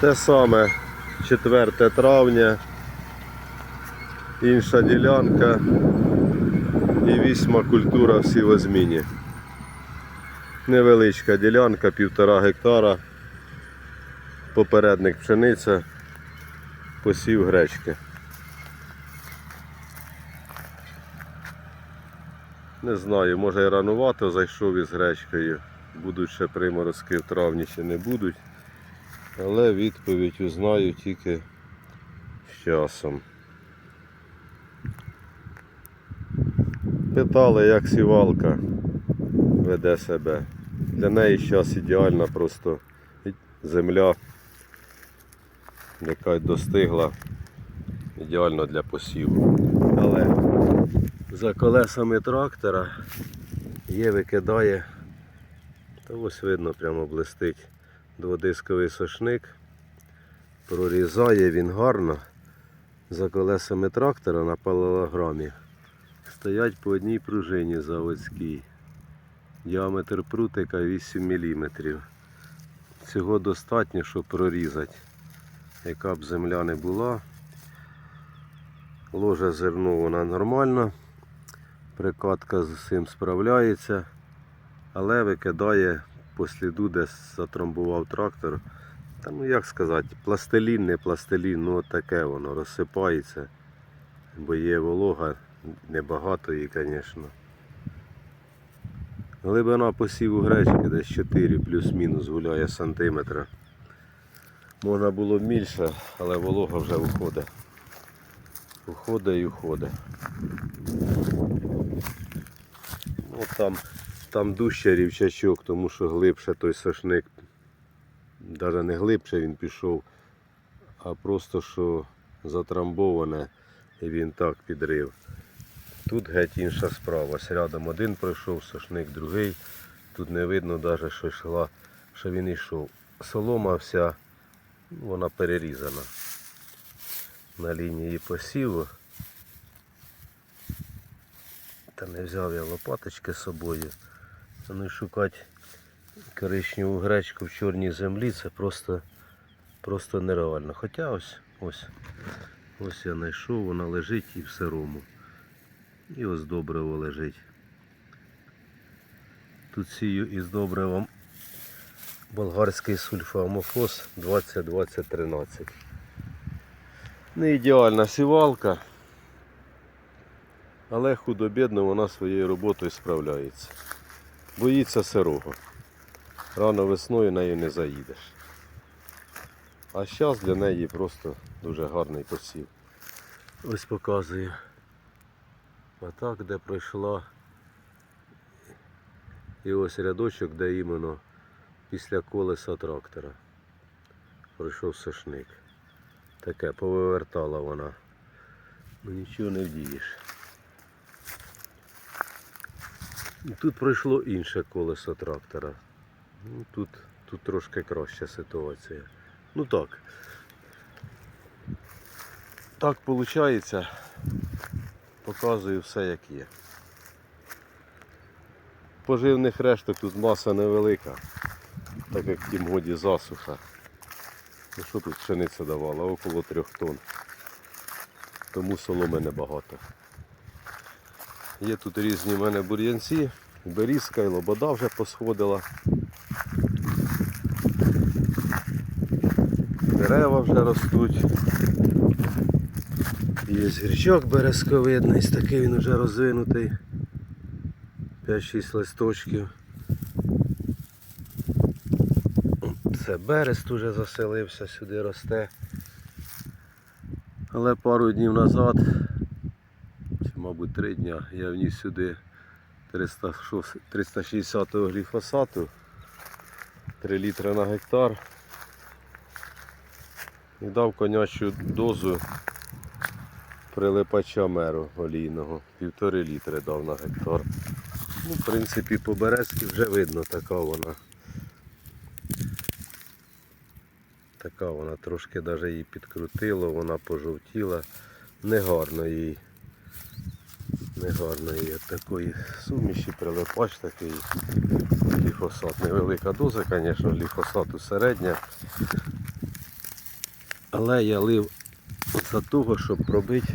Те саме 4 травня, інша ділянка і вісьма культура всі в зміні. Невеличка ділянка, півтора гектара, попередник пшениця, посів гречки. Не знаю, може і ранувато зайшов із гречкою. Будуть ще приморозки в травні чи не будуть. Але відповідь узнаю тільки з часом. Питали, як сівалка веде себе. Для неї зараз ідеальна просто земля, яка достигла ідеально для посіву. Але за колесами трактора є викидає, та ось видно прямо блистить дводисковий сошник. Прорізає він гарно. За колесами трактора на паралелограмі стоять по одній пружині заводській. Діаметр прутика 8 мм. Цього достатньо, щоб прорізати. Яка б земля не була. Ложа зерно вона нормальна. Прикатка з цим справляється, але викидає по сліду, де затрамбував трактор. Та ну як сказати, пластилін, не пластилін, ну таке воно розсипається. Бо є волога, небагато її, звісно. Глибина посіву гречки десь 4 плюс-мінус гуляє сантиметра. Можна було більше, але волога вже уходить. Уходить і уходить. Ну, там, там дужче рівчачок, тому що глибше той сошник, навіть не глибше він пішов, а просто що затрамбоване і він так підрив. Тут геть інша справа. Рядом один пройшов, сошник другий. Тут не видно навіть, що йшла, що він йшов. Солома вся, вона перерізана на лінії посіву. Та не взяв я лопаточки з собою. І шукати коричневу гречку в чорній землі це просто, просто нереально. Хоча ось, ось, ось я знайшов, вона лежить і в сирому. І ось добриво лежить. Тут сію із добривом болгарський сульфоамофос 20-20-13. Не ідеальна сівалка, але худо-бідно вона своєю роботою справляється. Боїться сирого. Рано весною нею не заїдеш. А зараз для неї просто дуже гарний посів. Ось показую. Отак, де пройшла. І ось рядочок, де іменно після колеса трактора. Пройшов сошник. Таке повивертала вона. Ну нічого не вдієш. І тут пройшло інше колесо трактора. Ну, тут, тут трошки краща ситуація. Ну так. Так виходить. Показую все як є. Поживних решток тут маса невелика, так як в тім годі засуха. Ну що тут пшениця давала? Около трьох тонн. Тому соломи небагато. Є тут різні в мене бур'янці, берізка і лобода вже посходила. Дерева вже ростуть. Є гірчок березковидний, такий він вже розвинутий. 5-6 листочків. Це берест уже заселився, сюди росте. Але пару днів назад, три дня, я вніс сюди 306 360 гліфосату, 3 літри на гектар. І дав конячу дозу прилипача меру олійного. Півтори літри дав на гектар. Ну, в принципі, по березці вже видно така вона. Така вона трошки навіть її підкрутило, вона пожовтіла. Негарно їй. Негарно їй от такої суміші, прилипач такий. Гліфосат. Невелика доза, звісно, гліфосату середня. Але я лив за того, щоб пробити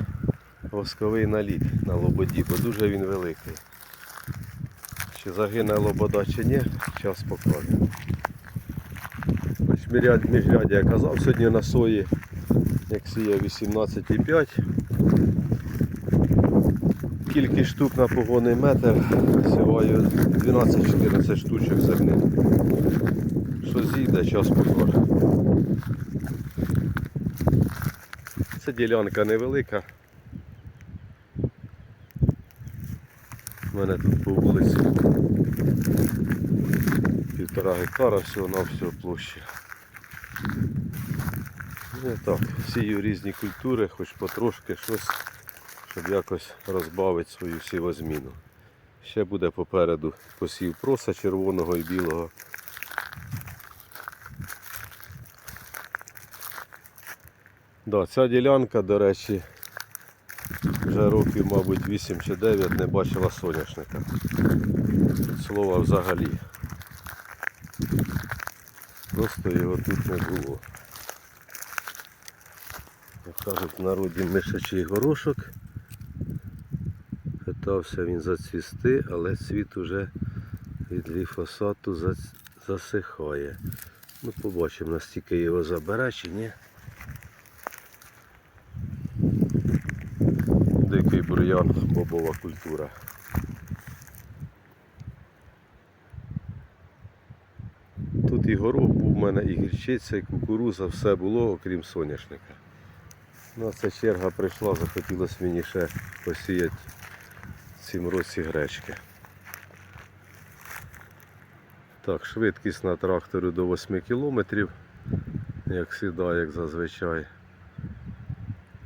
восковий наліт на лободі, бо дуже він великий. Чи загине лобода чи ні, час покаже. Міжряд, я казав, сьогодні на сої, як сіяв 18,5. Кількість штук на погонний метр, сіваю 12-14 штучок зернин. Що зійде, час покаже. Це ділянка невелика. У мене тут по вулиці півтора гектара всього на всього площі. Ну так, сію різні культури, хоч потрошки щось, щоб якось розбавити свою сівозміну. Ще буде попереду посів проса червоного і білого. Да, ця ділянка, до речі, вже років, мабуть, 8 чи 9 не бачила соняшника. Слова взагалі. Просто його тут не було. Як кажуть в народі мишачий горошок. Питався він зацвісти, але цвіт уже від гліфосату засихає. Ну, побачимо, настільки його забере чи ні. Дикий бур'ян, бобова культура. Тут і горох був у мене, і гірчиця, і кукуруза, все було, окрім соняшника. Ну, а ця черга прийшла, захотілося мені ще посіяти цім році гречки. Так, швидкість на тракторі до 8 км, як завжди, як зазвичай.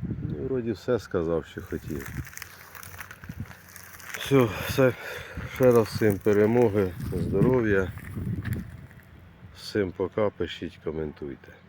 Ну, вроді все сказав, що хотів. Все, все, ще раз всім перемоги, здоров'я. Всім пока, пишіть, коментуйте.